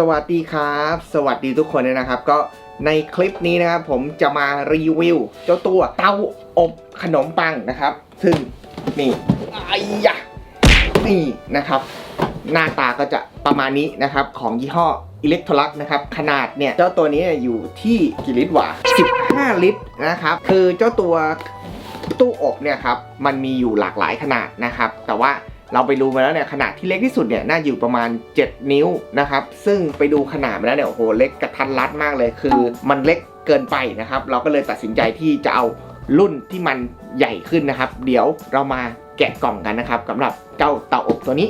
สวัสดีครับ สวัสดีทุกคนเลยนะครับ ก็ในคลิปนี้นะครับผมจะมารีวิว เจ้าตัวเตาอบขนมปังนะครับ ซึ่งนี่ไอ้ยะนี่นะครับ หน้าตาก็จะประมาณนี้นะครับ ของยี่ห้ออิเล็กโทรลักนะครับ ขนาดเนี่ย เจ้าตัวนี้อยู่ที่กี่ลิตรวะ15 ลิตรนะครับ คือเจ้าตัวตู้อบเนี่ยครับมันมีอยู่หลากหลายขนาดนะครับ แต่ว่า เราไปดูมาแล้วเนี่ยขนาดที่เล็กที่สุดเนี่ยน่าอยู่ประมาณ 7 นิ้วนะครับซึ่งไปดูขนาดมาแล้วเนี่ยโอ้โหเล็กกระทันรัดมากเลย คือมันเล็กเกินไปนะครับ เราก็เลยตัดสินใจที่จะเอารุ่นที่มันใหญ่ขึ้นนะครับ เดี๋ยวเรามาแกะกล่องกันนะครับสำหรับเจ้าเตาอบตัวนี้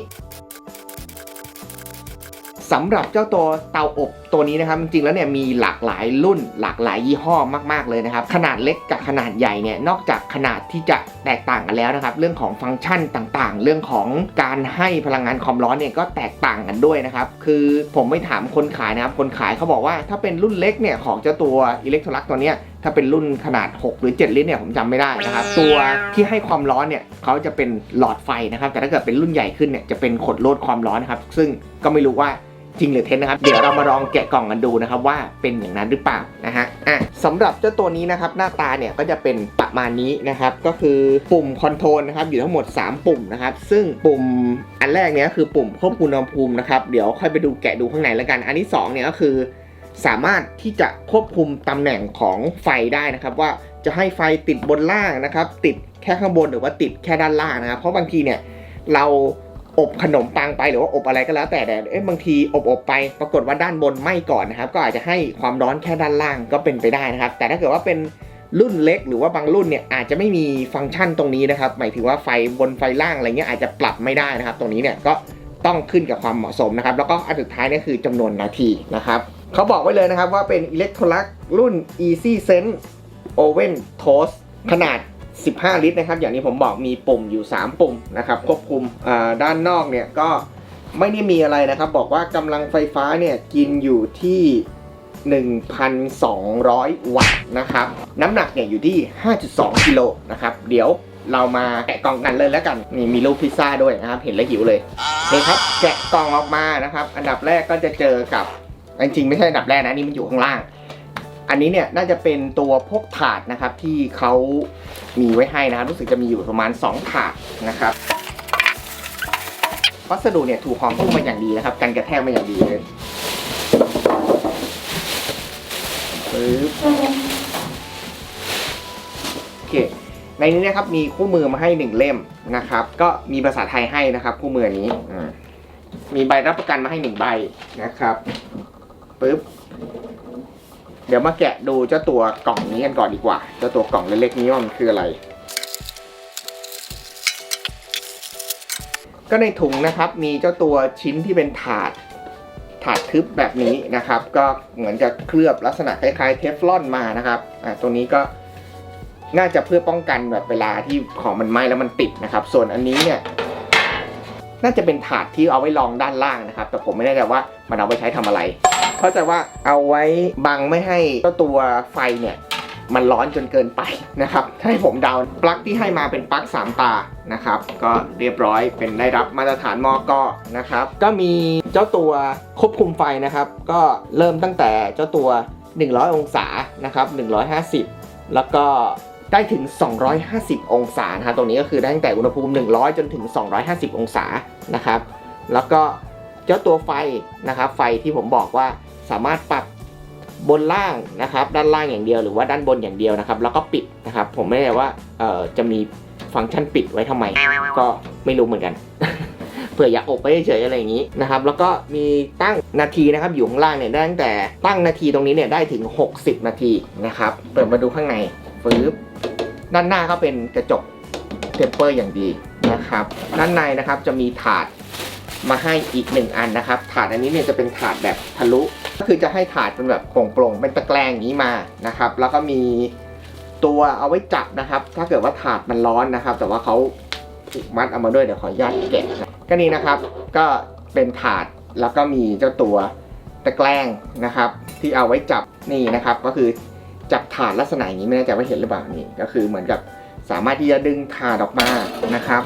สำหรับเจ้าตัวเตาอบ ตัวนี้นะครับจริงๆแล้วเนี่ยมีหลากหลายรุ่นหลากหลายยี่ห้อมากๆเลยนะครับขนาดเล็กกับขนาดใหญ่เนี่ยนอกจากขนาดที่จะแตกต่างกันแล้วนะครับเรื่องของฟังก์ชันต่างๆ เรื่องของการให้พลังงานความร้อนเนี่ยก็แตกต่างกันด้วยนะครับคือผมไม่ถามคนขายนะครับคนขายเขาบอกว่าถ้าเป็นรุ่นเล็กเนี่ยของเจ้าตัวอิเล็กโทรลักตัวเนี้ยถ้าเป็นรุ่นขนาด 6 หรือ 7 ลิตรเนี่ยผมจำไม่ได้นะครับ ตัวที่ให้ความร้อนเนี่ยเขาจะเป็นหลอดไฟนะครับ แต่ถ้าเกิดเป็นรุ่นใหญ่ขึ้นเนี่ยจะเป็นขดลดความร้อนนะครับ ซึ่งก็ไม่รู้ว่า จริงหรือเท็จนะครับ เดี๋ยวเรามาลองแกะกล่องกันดูนะครับว่าเป็นอย่างนั้นหรือเปล่านะฮะอะสำหรับเจ้าตัวนี้นะครับหน้าตาเนี่ยก็จะเป็นประมาณนี้นะครับก็คือปุ่มคอนโทรลนะครับอยู่ทั้งหมด 3 ปุ่มนะครับซึ่งปุ่มอันแรกเนี่ยก็คือปุ่มควบคุมอุณหภูมินะครับเดี๋ยวค่อยไปดูแกะดูข้างในแล้วกัน อันที่สองเนี่ยก็คือสามารถที่จะควบคุมตำแหน่งของไฟได้นะครับว่าจะให้ไฟติดบนล่างนะครับ ติดแค่ข้างบนหรือว่าติดแค่ด้านล่างนะครับ เพราะบางทีเนี่ยเรา อบขนมปังไปหรือว่าอบอะไรก็แล้วแต่แต่เอ๊ะบางทีอบอบไปปรากฏว่าด้านบนไหม้ก่อนนะครับ ก็อาจจะให้ความร้อนแค่ด้านล่างก็เป็นไปได้นะครับ แต่ถ้าเกิดว่าเป็นรุ่นเล็กหรือว่าบางรุ่นเนี่ยอาจจะไม่มีฟังก์ชันตรงนี้นะครับ หมายถึงว่าไฟบนไฟล่างอะไรเงี้ยอาจจะปรับไม่ได้นะครับ ตรงนี้เนี่ยก็ต้องขึ้นกับความเหมาะสมนะครับ แล้วก็อันสุดท้ายนี่คือจำนวนนาทีนะครับเขาบอกไว้เลยนะครับว่าเป็นอิเล็กโทรลักรุ่น Easy Sense Oven Toast ขนาด 15 ลิตรนะครับ อย่างที่ผมบอกมีปุ่มอยู่ 3 ปุ่มนะครับควบคุมด้านนอกเนี่ยก็ไม่ได้มีอะไรนะครับ บอกว่ากำลังไฟฟ้าเนี่ยกินอยู่ที่ 1,200 วัตต์นะครับ น้ำหนักเนี่ยอยู่ที่ 5.2 กิโลนะครับ เดี๋ยวเรามาแกะกล่องกันเลยแล้วกันนี่มีรูปพิซซ่าด้วยนะครับ เห็นแล้วหิวเลยนี่ครับแกะกล่องออกมานะครับ อันดับแรกก็จะเจอกับจริงๆไม่ใช่อันดับแรกนะนี่มันอยู่ข้างล่าง อันนี้เนี่ยน่าจะเป็นตัวพวกถาดนะครับที่เขามีไว้ให้นะครับรู้สึกจะมีอยู่ประมาณ 2 ถาดนะครับวัสดุเนี่ยถูกหอมพุ่มมาอย่างดีนะครับ กันกระแทกมาอย่างดีเลยปึ๊บโอเคในนี้นะครับมีคู่มือมาให้หนึ่งเล่มนะครับ ก็มีภาษาไทยให้นะครับ คู่มือนี้มีใบรับประกันมาให้หนึ่งใบนะครับปึ๊บ ดี๋ยวมาแกะดูเจ้าตัวกล่องนี้กันก่อนดีกว่า เจ้าตัวกล่องเล็กๆนี้มันคืออะไร ก็ในถุงนะครับมีเจ้าตัวชิ้นที่เป็นถาดถาดทึบแบบนี้นะครับ ก็เหมือนจะเคลือบลักษณะคล้ายๆ เทฟลอนมานะครับอ่าตัวนี้ก็น่าจะเพื่อป้องกันแบบเวลาที่ของมันไหม้แล้วมันติดนะครับ ส่วนอันนี้เนี่ยน่าจะเป็นถาดที่เอาไว้รองด้านล่างนะครับ แต่ผมไม่แน่ใจว่ามันเอาไว้ใช้ทำอะไร เข้าใจว่าเอาไว้บังไม่ให้เจ้าตัวไฟเนี่ยมันร้อนจนเกินไปนะครับให้ผมเดาปลั๊กที่ให้มาเป็นปลั๊ก3 ตานะครับ ก็เรียบร้อยเป็นได้รับมาตรฐานมอกนะครับ ก็มีเจ้าตัวควบคุมไฟนะครับ ก็เริ่มตั้งแต่เจ้าตัว 100 องศานะครับ150 แล้วก็ได้ถึง 250 องศานะฮะตรงนี้ก็คือได้ตั้งแต่อุณหภูมิ 100 จนถึง 250 องศานะครับ แล้วก็เจ้าตัวไฟนะครับ ไฟที่ผมบอกว่า สามารถปรับบนล่างนะครับ ด้านล่างอย่างเดียวหรือว่าด้านบนอย่างเดียวนะครับ แล้วก็ปิดนะครับ ผมไม่แน่ว่าเอ่อจะมีฟังก์ชันปิดไว้ทำไม ก็ไม่รู้เหมือนกันเผื่ออยากอบไปเฉยๆอะไรอย่างนี้นะครับ แล้วก็มีตั้งนาทีนะครับอยู่ข้างล่างเนี่ยได้ตั้งแต่ตั้งนาทีตรงนี้เนี่ยได้ถึง 60 นาทีนะครับ เปิดมาดูข้างในฟืบด้านหน้าก็เป็นกระจกเทมเปอร์อย่างดีนะครับ ด้านในนะครับจะมีถาดมาให้อีกหนึ่งอันนะครับ ถาดอันนี้เนี่ยจะเป็นถาดแบบทะลุ ก็คือจะให้ถาดเป็นแบบโปร่งๆเป็นตะแกรงอย่างนี้มานะครับ แล้วก็มีตัวเอาไว้จับนะครับ ถ้าเกิดว่าถาดมันร้อนนะครับ แต่ว่าเขาผูกมัดเอามาด้วยเดี๋ยวขออนุญาตแกะนะก็นี่นะครับ ก็เป็นถาดแล้วก็มีเจ้าตัวตะแกรงนะครับ ที่เอาไว้จับนี่นะครับ ก็คือจับถาดลักษณะอย่างนี้ไม่แน่ใจว่าเห็นหรือเปล่านี่ก็คือเหมือนกับสามารถที่จะดึงถาดออกมานะครับ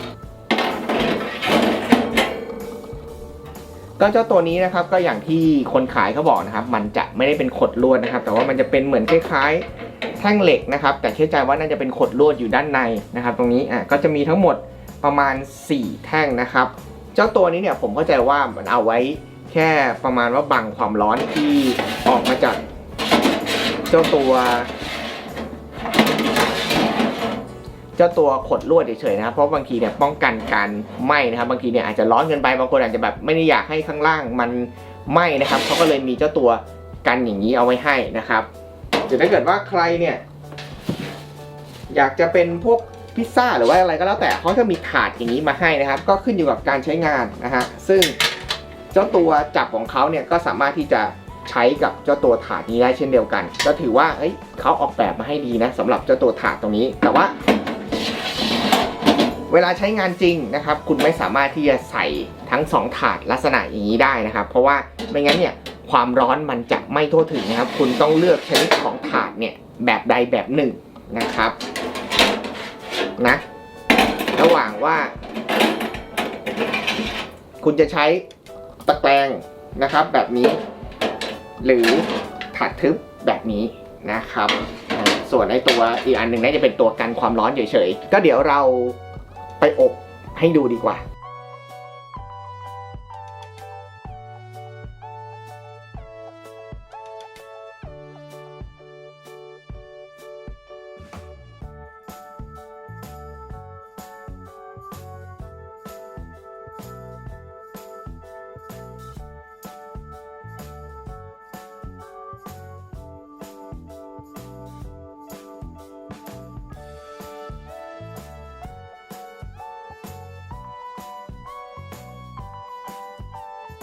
ก็เจ้าตัวนี้นะครับก็อย่างที่คนขายเขาบอกนะครับ มันจะไม่ได้เป็นขดลวดนะครับ แต่ว่ามันจะเป็นเหมือนคล้ายๆแท่งเหล็กนะครับ แต่เชื่อใจว่าน่าจะเป็นขดลวดอยู่ด้านในนะครับ ตรงนี้อะก็จะมีทั้งหมดประมาณ 4 แท่งนะครับ เจ้าตัวนี้เนี่ยผมเข้าใจว่ามันเอาไว้แค่ประมาณว่าบังความร้อนที่ออกมาจากเจ้าตัว เจ้าตัวขดลวดเฉยๆนะครับเพราะบางทีเนี่ยป้องกันการไหม้นะครับ บางทีเนี่ยอาจจะร้อนเกินไปบางคนอาจจะแบบไม่ได้อยากให้ข้างล่างมันไหม้นะครับเขาก็เลยมีเจ้าตัวกันอย่างนี้เอาไว้ให้นะครับหรือถ้าเกิดว่าใครเนี่ยอยากจะเป็นพวกพิซซ่าหรือว่าอะไรก็แล้วแต่เขาจะมีถาดอย่างนี้มาให้นะครับ ก็ขึ้นอยู่กับการใช้งานนะฮะซึ่งเจ้าตัวจับของเขาเนี่ยก็สามารถที่จะใช้กับเจ้าตัวถาดนี้ได้เช่นเดียวกัน ก็ถือว่าเอ้ยเขาออกแบบมาให้ดีนะสำหรับเจ้าตัวถาดตรงนี้ แต่ว่า เวลาใช้งานจริงนะครับ คุณไม่สามารถที่จะใส่ทั้งสองถาดลักษณะอย่างนี้ได้นะครับ เพราะว่าไม่งั้นเนี่ยความร้อนมันจะไม่ทั่วถึงนะครับ คุณต้องเลือกชนิดของถาดเนี่ยแบบใดแบบหนึ่งนะครับนะระหว่างว่า คุณจะใช้ตะแกรงนะครับ แบบนี้ หรือถาดทึบแบบนี้นะครับ ส่วนในตัวอีกอันหนึ่งน่าจะเป็นตัวกันความร้อนเฉยๆก็เดี๋ยวเรา ไปอบให้ดูดีกว่า